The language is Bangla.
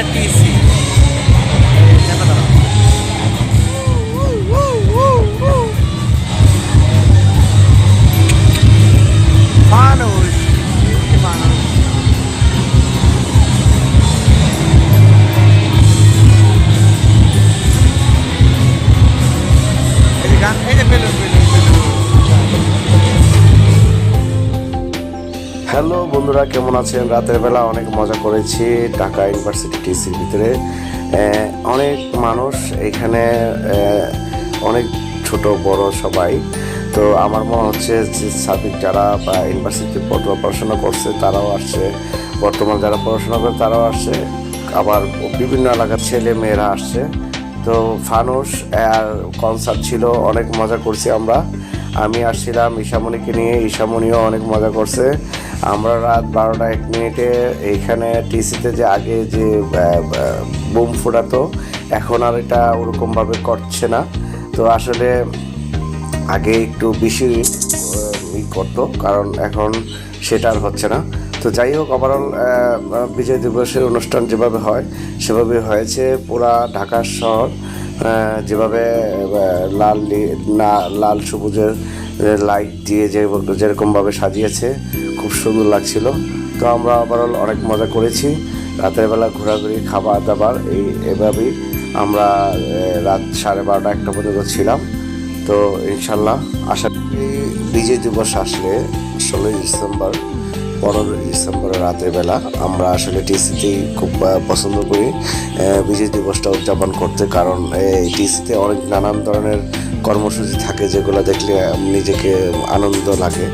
এটা টিসি মানুষ কি হ্যালো বন্ধুরা, কেমন আছেন? রাতের বেলা অনেক মজা করেছি ঢাকা ইউনিভার্সিটি টিসির ভিতরে। অনেক মানুষ এখানে অনেক ছোট, বড় সবাই। তো আমার মনে হচ্ছে যে সাবিক যারা বা ইউনিভার্সিটিতে পড়া- পড়াশোনা করছে, তারাও আসছে। বর্তমান যারা পড়াশোনা করে, তারাও আসছে। আবার বিভিন্ন এলাকার ছেলে মেয়েরা আসছে। তো ফানুস আর কনসার্ট ছিল, অনেক মজা করছি আমরা। আমি আসছিলাম ঈশামণিকে নিয়ে। ঈশামণিও অনেক মজা করছে। আমরা রাত বারোটা এক মিনিটে এইখানে টিসিতে যে আগে যে বুম ফোটাতো, এখন আর এটা ওরকমভাবে করছে না। তো আসলে আগে একটু বেশি ই করতো, কারণ এখন সেটা আর হচ্ছে না। তো যাই হোক ওভারঅল বিজয় দিবসের অনুষ্ঠান যেভাবে হয় সেভাবে হয়েছে। পুরা ঢাকার শহর যেভাবে লাল না, লাল সবুজের লাইট দিয়ে যে, যেরকমভাবে সাজিয়েছে, খুব সুন্দর লাগছিল। তো আমরা ওভারঅল অনেক মজা করেছি। রাতের বেলা ঘোরাঘুরি খাবার দাবার এই, এভাবেই আমরা রাত সাড়ে বারোটা একটা পর্যন্ত ছিলাম। তো ইনশাল্লাহ, আশা করি বিজয় দিবস আসলে ষোলোই ডিসেম্বর পনেরোই ডিসেম্বরের রাতের বেলা আমরা আসলে টিসিতেই খুব পছন্দ করি। বিজয় দিবসটা উদযাপন করতে, কারণ এই টিসিতে অনেক নানান ধরনের কর্মসূচি থাকে যেগুলো দেখলে নিজেকে আনন্দ লাগে।